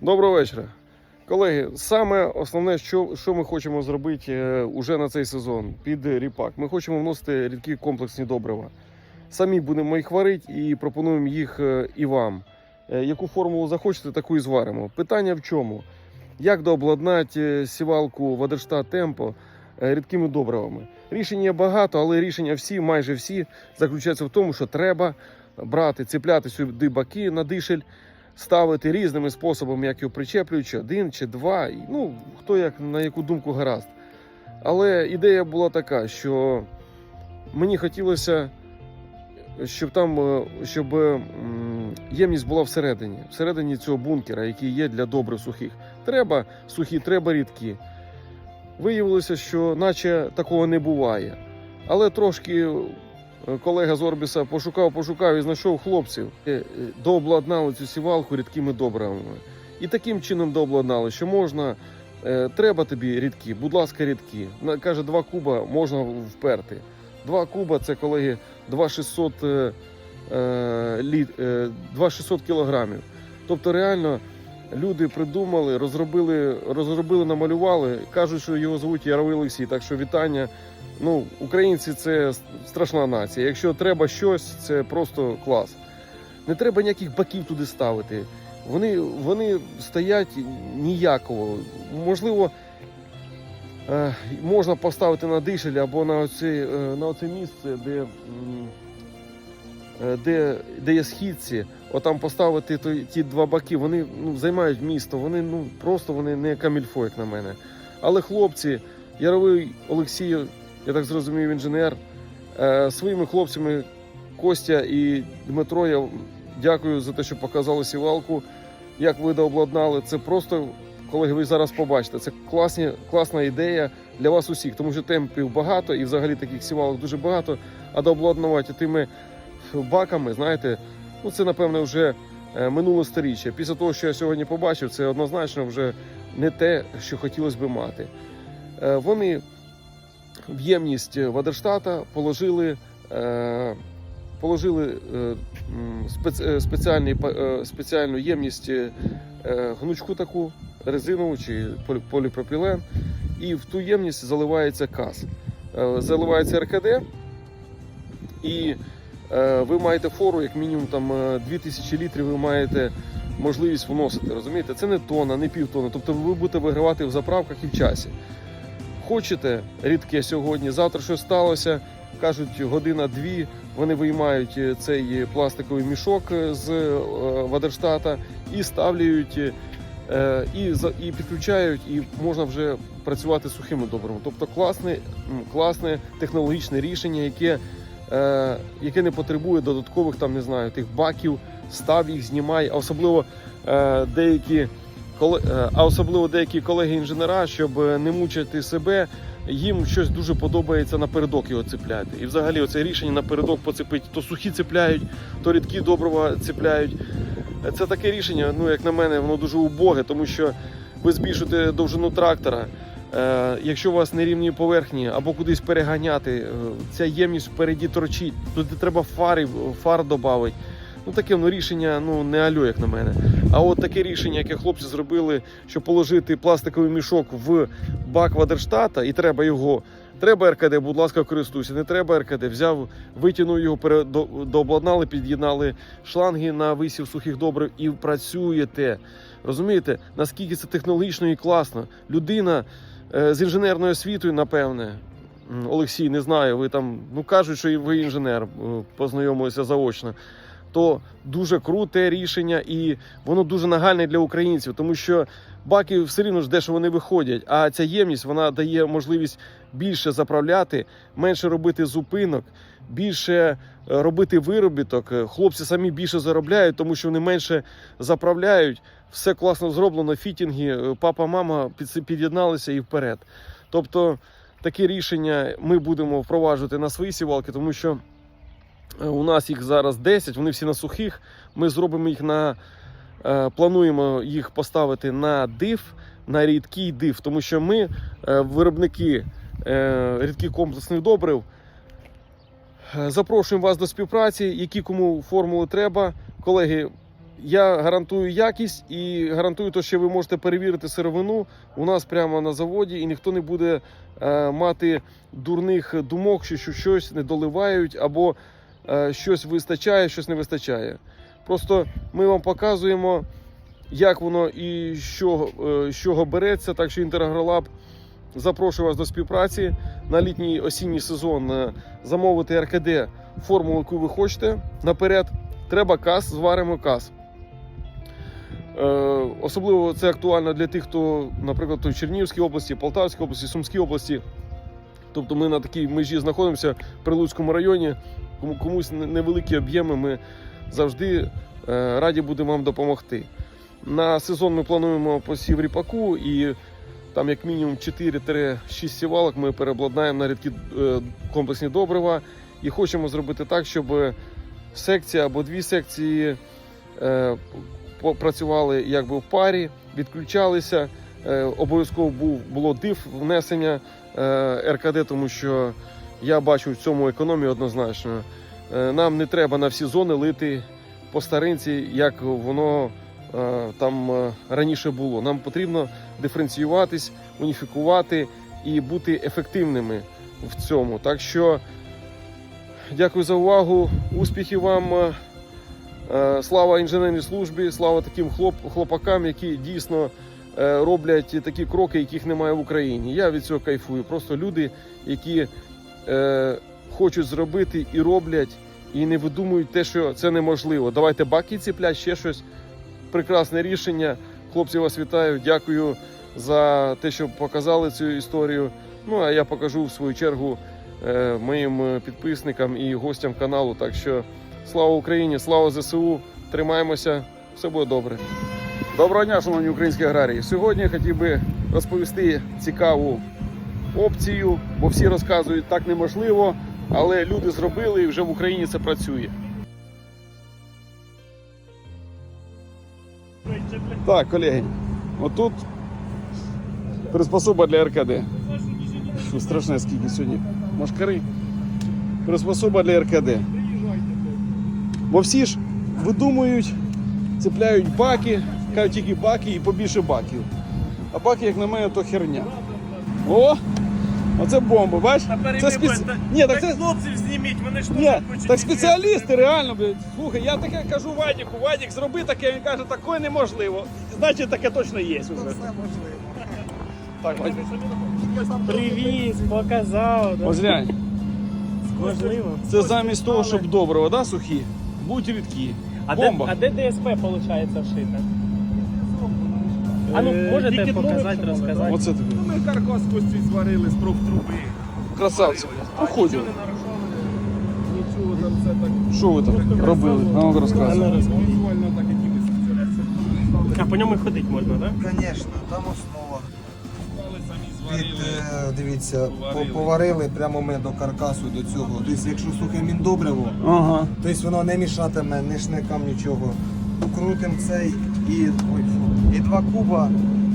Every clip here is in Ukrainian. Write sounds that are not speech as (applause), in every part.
Доброго вечора. Колеги, саме основне, що, що ми хочемо зробити е, уже на цей сезон під ріпак. Ми хочемо вносити рідкі комплексні добрива. Самі будемо їх варити і пропонуємо їх е, і вам. Е, Яку формулу захочете, таку і зваримо. Питання в чому? Як дообладнати сівалку Вадерштат Темпо рідкими добривами? Рішень є багато, але рішення всі, майже всі, заключаються в тому, що треба брати, цепляти сюди баки на дишель, ставити різними способами, як його причеплюють, чи один, чи два. Ну, хто як на яку думку гаразд. Але ідея була така, що мені хотілося, щоб там е, щоб ємність була всередині, всередині цього бункера, який є для добрив сухих. Треба сухі, треба рідкі. Виявилося, що наче такого не буває. Але трошки е, колега з Орбіса пошукав, пошукав і знайшов хлопців. Е, е, Дообладнали цю сівалку рідкими добривами. І таким чином дообладнали, що можна, е, треба тобі рідкі, будь ласка, рідкі. Каже, два куба можна вперти. Два куба це, колеги, 2600, е, е, літ, е, 2600 кілограмів. Тобто, реально, люди придумали, розробили, розробили, намалювали. Кажуть, що його звуть Яровий Олексій. Так що вітання. Ну, українці це страшна нація. Якщо треба щось, це просто клас. Не треба ніяких баків туди ставити. Вони, вони стоять ніяково. Можливо, е, можна поставити на дишель або на оце, е, на оце місце, де, е, де, де є східці, отам поставити той, ті два баки, вони ну, займають місто, вони ну, просто вони не камільфо, як на мене. Але хлопці, Яровий Олексій, я так зрозумів, інженер, е, своїми хлопцями Костя і Дмитро, я дякую за те, що показали сівалку, як ви дообладнали. Це просто, колеги, ви зараз побачите. Це класні, класна ідея для вас усіх, тому що темпів багато і взагалі таких сівалок дуже багато. А дообладнувати тими баками, знаєте, ну це напевне вже е, минуле сторіччя. Після того, що я сьогодні побачив, це однозначно вже не те, що хотілося би мати. Е, Вони в ємність Вадерштата положили, е, положили е, е, спеціальний, спеціальну ємність гнучку таку резинову чи поліпропілен, і в ту ємність заливається каз. Заливається РКД, і ви маєте фору, як мінімум там е, 2000 літрів ви маєте можливість вносити. Розумієте? Це не тонна, не півтонни. Тобто ви будете вигравати в заправках і в часі. Хочете рідке сьогодні, завтра щось сталося, кажуть, година-дві. Вони виймають е, цей пластиковий мішок е, з е, Вадерштата і ставлюють, і, і підключають, і можна вже працювати сухими добривами. Тобто класне, класне технологічне рішення, яке, яке не потребує додаткових там, не знаю, тих баків, став їх, знімай, а особливо деякі. Коле- е, А особливо деякі колеги-інженера, щоб е, не мучити себе, їм щось дуже подобається напередок його цепляти. І взагалі оце рішення напередок поцепити. То сухі цепляють, то рідкі добрива цепляють. Це таке рішення, ну як на мене, воно дуже убоге, тому що ви збільшуєте довжину трактора. Е, якщо у вас нерівні поверхні або кудись переганяти, ця ємність впереді торчить, туди треба фари, фар додати. Ну таке ну, рішення ну, не альо, як на мене. А от таке рішення, яке хлопці зробили, щоб положити пластиковий мішок в бак Вадерштата, і треба його. Треба РКД, будь ласка, користуйся. Не треба РКД. Взяв, витягнув його, до- дообладнали, під'єднали шланги на висів сухих добрив і працюєте. Розумієте, наскільки це технологічно і класно. Людина е, з інженерною освітою, напевне. Олексій, не знаю, ви там ну кажуть, що ви інженер, е, познайомилися заочно то дуже круте рішення, і воно дуже нагальне для українців, тому що баки все рівно ж дещо вони виходять. А ця ємність вона дає можливість більше заправляти, менше робити зупинок, більше е, робити виробіток. Хлопці самі більше заробляють, тому що вони менше заправляють. Все класно зроблено, фітінги, е, папа, мама під'єдналися і вперед. Тобто таке рішення ми будемо впроваджувати на свої сівалки, тому що У нас їх зараз 10, вони всі на сухих. Ми зробимо їх на. е, Плануємо їх поставити на див, на рідкий див, тому що ми, е, виробники е, рідких комплексних добрив, е, запрошуємо вас до співпраці, які кому формули треба. Колеги, Я гарантую якість і гарантую те, що ви можете перевірити сировину у нас прямо на заводі, і ніхто не буде е, мати дурних думок, що, що щось не доливають або е, щось вистачає, щось не вистачає. Просто ми вам показуємо, як воно і що, е, з чого береться. Так що Інтергролаб запрошую вас до співпраці на літній осінній сезон е, замовити РКД формулу, яку ви хочете. Наперед треба кас, зваримо кас. Е, Особливо це актуально для тих, хто, наприклад, в Чернігівській області, Полтавській області, Сумській області. Тобто ми на такій межі знаходимося в Прилуцькому районі. Кому комусь невеликі об'єми, ми завжди е, раді будемо вам допомогти. На сезон ми плануємо посів ріпаку і там як мінімум 4-6 сівалок ми переобладнаємо на рідкі е, комплексні добрива і хочемо зробити так, щоб секція або дві секції е, працювали якби в парі, відключалися. Обов'язково було диф внесення РКД, тому що я бачу в цьому економію однозначно. Е, нам не треба на всі зони лити по старинці, як воно е, там е, раніше було. Нам потрібно диференціюватись, уніфікувати і бути ефективними в цьому. Так що дякую за увагу, успіхів вам. Слава інженерній службі, слава таким хлоп, хлопакам, які дійсно роблять такі кроки, яких немає в Україні. Я від цього кайфую. Просто люди, які е, хочуть зробити і роблять, і не видумують те, що це неможливо. Давайте баки ціплять, ще щось. Прекрасне рішення. Хлопці вас вітаю. Дякую за те, що показали цю історію. Ну а я покажу в свою чергу е, моїм підписникам і гостям каналу. Так що слава Україні, слава ЗСУ! Тримаємося, все буде добре. Доброго дня, шановні українські аграрії. Сьогодні хотів би розповісти цікаву опцію, бо всі розказують так неможливо, але люди зробили і вже в Україні це працює. Так, колеги, отут приспособа для РКД. Страшне скільки сьогодні. Машкари. Приспособа для РКД. Бо всі ж видумують, цепляють баки, кажуть тільки баки і побільше баків. А баки, як на мене, то херня. О! Оце бомба, бачиш? Це спец... Ні, так це... хлопців зніміть, вони ж Ні, так спеціалісти реально, блядь. Слухай, я таке кажу Вадіку, Вадік, зроби таке, він каже, таке неможливо. Значить, таке точно є вже. Так, Вадік. Привіз, показав. Да? Ось глянь, Можливо. це замість того, щоб доброго, да, сухі, будь рідкі. А де, Бомба. а де ДСП виходить вшита? А ну Е, можете показати, розказати? Оце тобі. Ми каркас кості зварили з профтруби. Красавці. Уходимо. Нічого там все так. Що ви там робили? А ну розказуй. Візуально так і. А по ньому і ходити можна, так? Звісно, там основа. Під, е, дивіться, Поварили. по- поварили прямо ми до каркасу до цього. Тобто, якщо сухе міндобриво, Ага. тобто воно не мішатиме ні шникам нічого. Крутим цей і, ой, і два куба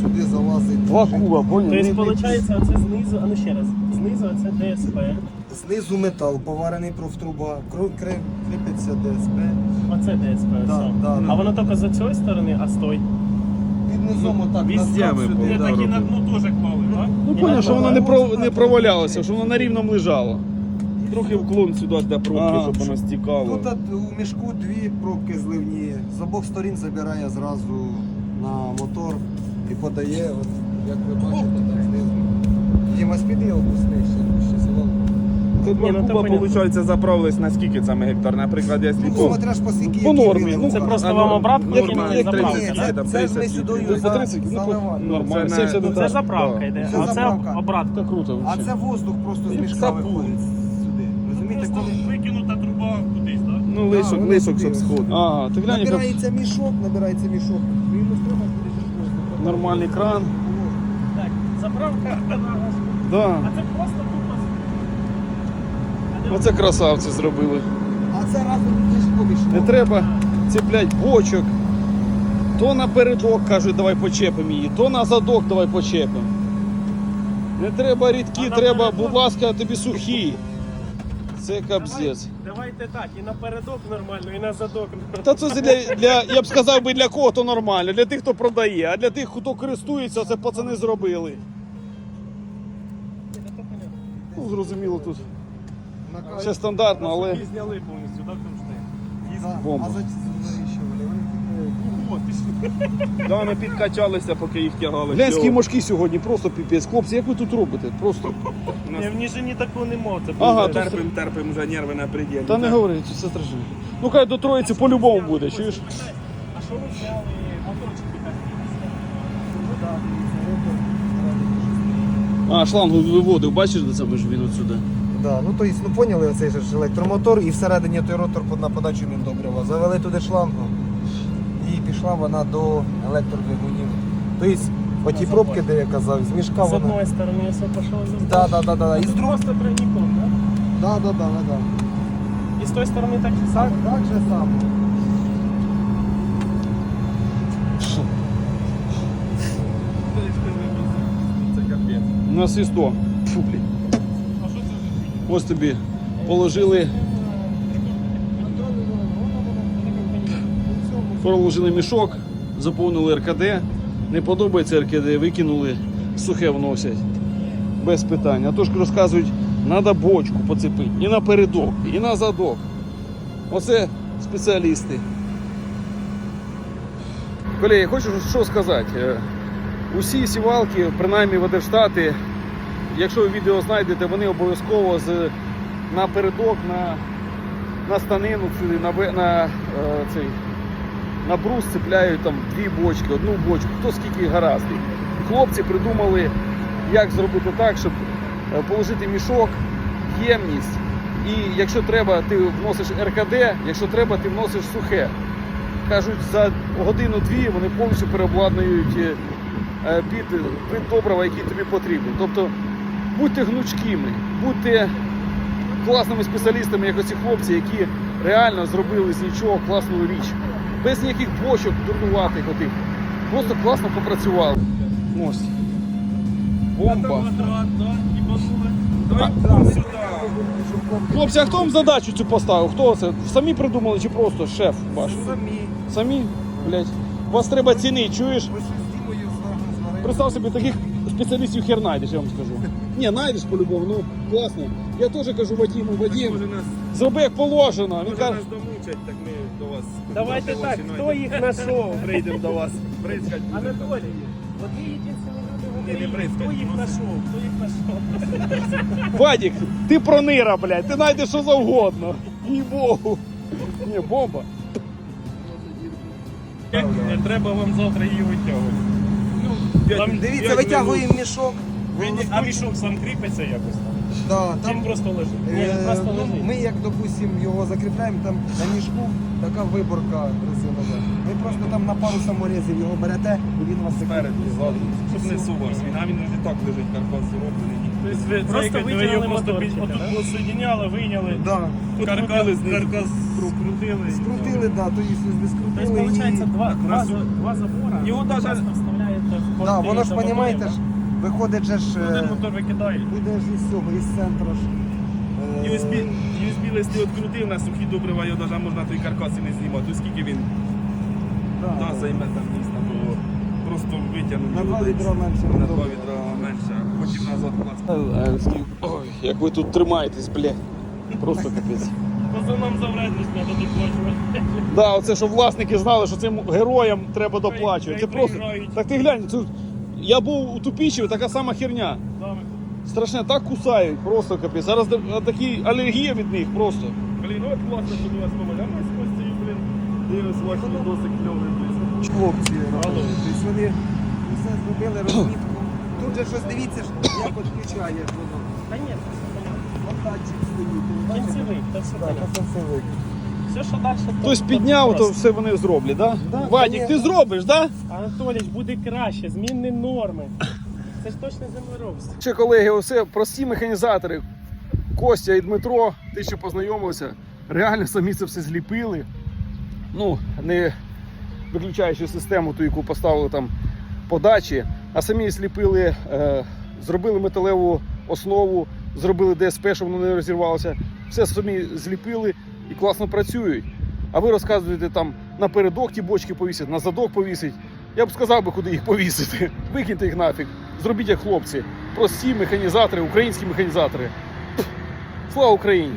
сюди залазить. Два куба, поняв? Тобто, виходить, оце знизу, а ну ще раз, знизу оце ДСП, Знизу метал, поварений профтруба, кру- кри- кріпиться ДСП. оце ДСП. Да, все. да. А воно тільки з цієї сторони, а з той. Під низом отак. везде настав випало, сюди. да. Так і на дно теж клали, так? Ну, поняв, що воно не, про, не провалялося, що воно на рівному лежало. Трохи вклон сюди для пробки, Ага. щоб воно стікало. Тут от у мішку дві пробки зливні. З обох сторін забирає зразу на мотор і подає, от, як ви бачите, там знизу. Діма спіди опусти, ще, ще силовку. Тут Ні, ну, то куба, понятно. виходить, заправились на скільки саме гектар? Наприклад, Ну, по... смотря ж по скільки по який нормі. він Ну, Це лука. просто А, вам ну, обратку як- кинули як заправка. Ні, так? це, там це ж ми 30 сюди літрів. За 30, ну, заливаємо. нормально. Це Ну, Це заправка йде, Це а це заправка. обратка. Це круто. А це воздух просто з мішка виходить. Розумієте, коли викинута труба кудись, так? Ну, лисок, воно лисок, щоб сходив. Ага, ти глянь, як набирається мішок, набирається мішок. Треба воздух. нормальний кран. Так, заправка, вона Да. А це просто тупо. А де Оце красавці зробили. А це разом з мішком. Не треба цеплять бочок. То напередок кажуть, давай почепимо її, то на задок давай почепимо. Не треба рідкі, А треба, напередок? будь ласка, тобі сухі. Це капзець. Давайте так, і напередок нормально, і на задок. Та це для, для, я б сказав би для кого то нормально, для тих, хто продає, а для тих, хто користується, це пацани зробили. Ну, зрозуміло тут. Все стандартно, але. Зняли повністю, так бомба. Да, ми підкачалися, поки їх тягали. Глянь, мошки сьогодні, просто піпець. Хлопці, як ви тут робите? Просто. Я в Ніжині такого не мав. Це Ага, то- терпим, терпим, вже нерви на пределі. Та не говори, це страшно. Ну хай до троїці по-любому буде, чуєш? А що ви взяли? Моторчик А, шлангу виводив, бачиш, де саме ж він отсюди. Да, ну то есть, ну поняли оцей же ж електромотор і всередині той ротор на подачу міндобрива. Завели туди шлангу і пішла вона до електродвигунів. Тобто, оті пробки, де я казав, з мішка З вона. одної сторони все пішло, з другої. Да, да, да, да. І з другої. Просто тройником, так? Да, да, да, да, да. І з тої сторони так же Так, само. так же само. Це капець. На свісто. Фу, блін. Ось тобі положили. Проложили мішок, заповнили РКД. Не подобається РКД, викинули, сухе вносять. Без питань. А то ж розказують, треба бочку поцепити. І напередок, і на задок. Оце спеціалісти. Колеги, хочу що сказати. Е, Усі сівалки, принаймні Ведерштати, якщо ви відео знайдете, вони обов'язково з напередок на, на станину, сюди, на, на, е, цей, на брус цепляють там дві бочки, одну бочку, хто скільки гараздів. Хлопці придумали, як зробити так, щоб е, положити мішок, ємність. І якщо треба, ти вносиш РКД, якщо треба, ти вносиш сухе кажуть, за годину-дві вони повністю переобладнують е, е, під добрива, який тобі потрібен. Тобто будьте гнучкими, будьте класними спеціалістами, як оці хлопці, які реально зробили з нічого класну річ. Без ніяких бочок дурнуватих отих. Просто класно попрацювали. Ось. Бомба. Хлопці, а хто вам задачу цю поставив? Хто це? Самі придумали чи просто шеф ваш? Самі. Самі? Блять. Вас треба цінити, чуєш? Представ собі, таких спеціалістів хер знайдеш, я вам скажу. Ні, знайдеш по-любому, ну класно. Я теж кажу Вадиму, Вадим, Може нас, зроби як положено. Він може каже, нас домучать, так ми до вас. Давайте до так, хто їх знайшов? (laughs) Прийдемо до вас. Бризкать. Анатолій, от ви єдині люди в Ні, не Україні. бризкай, Хто їх знайшов? Хто їх знайшов? Вадік, ти пронира, блядь, ти знайдеш що завгодно. Їй Богу. Ні, бомба. Треба вам завтра її витягувати. Там Дивіться, витягуємо мішок. А мішок сам кріпиться якось там? Да, Чи він просто лежить? Ні, е, він просто ну, лежить. ми як, допустим, його закріпляємо, там на мішку така виборка резинова. Ви просто там на пару саморезів його берете, і він вас Спереду, ззаду. Щоб не сувався. Він, а він вже так лежить, каркас зроблений. Тобто ви Просто ви витягнули його просто під- моторчика, отут да? посоєдиняли, вийняли, Да. каркас, каркас скрутили. Скрутили, да, то есть ви Тобто, скрутили виходить, і... два, два, два забора. Його даже- часто вставляєте в Да, воно ж, ж, виходить же ж... е, Один мотор викидають. Буде ж із цього, із центру ж. е, USB, USB листи відкрутив на сухі добрива, його навіть можна той каркас і не знімати. Скільки він да, да, займе там місця, то просто витягнув. На два відра менше. На два добре. відра менше, а потім назад клац. Ой, як ви тут тримаєтесь, блядь. Просто капець. Просто нам за вредність треба доплачувати. Да, оце щоб власники знали, що цим героям треба доплачувати. Це просто. Так ти глянь, тут я був у Тупічеві, така сама херня. Страшне, так кусають, просто капець. Зараз такі алергія від них просто. Блін, от класно, що до вас помогли. А ми з Костею, блін, дивимось ваш відосик кльовий, блін. Хлопці робили. Тобто вони все зробили розмітку. Тут же щось дивіться, як відключає воно. Та ні, От датчик стоїть. кінцевий, та все Так, понятно. Все, що далі, то- Хтось підняв, то все вони зроблять, да? Да, Вадік, ти зробиш, да? Анатолій, буде краще, змінні норми. Це ж точно землеробство. Ще колеги, усе прості механізатори. Костя і Дмитро, ти ще познайомився, реально самі це все зліпили. Ну, не виключаючи систему, ту, яку поставили там подачі, а самі зліпили, е, зробили металеву основу, зробили ДСП, щоб воно не розірвалося. все самі зліпили і класно працюють. А ви розказуєте там напередок ті бочки повісять, на задок повісить. Я б сказав би, куди їх повісити. (laughs) Викиньте їх нафіг. Зробіть як хлопці. Прості механізатори, українські механізатори. Слава Україні!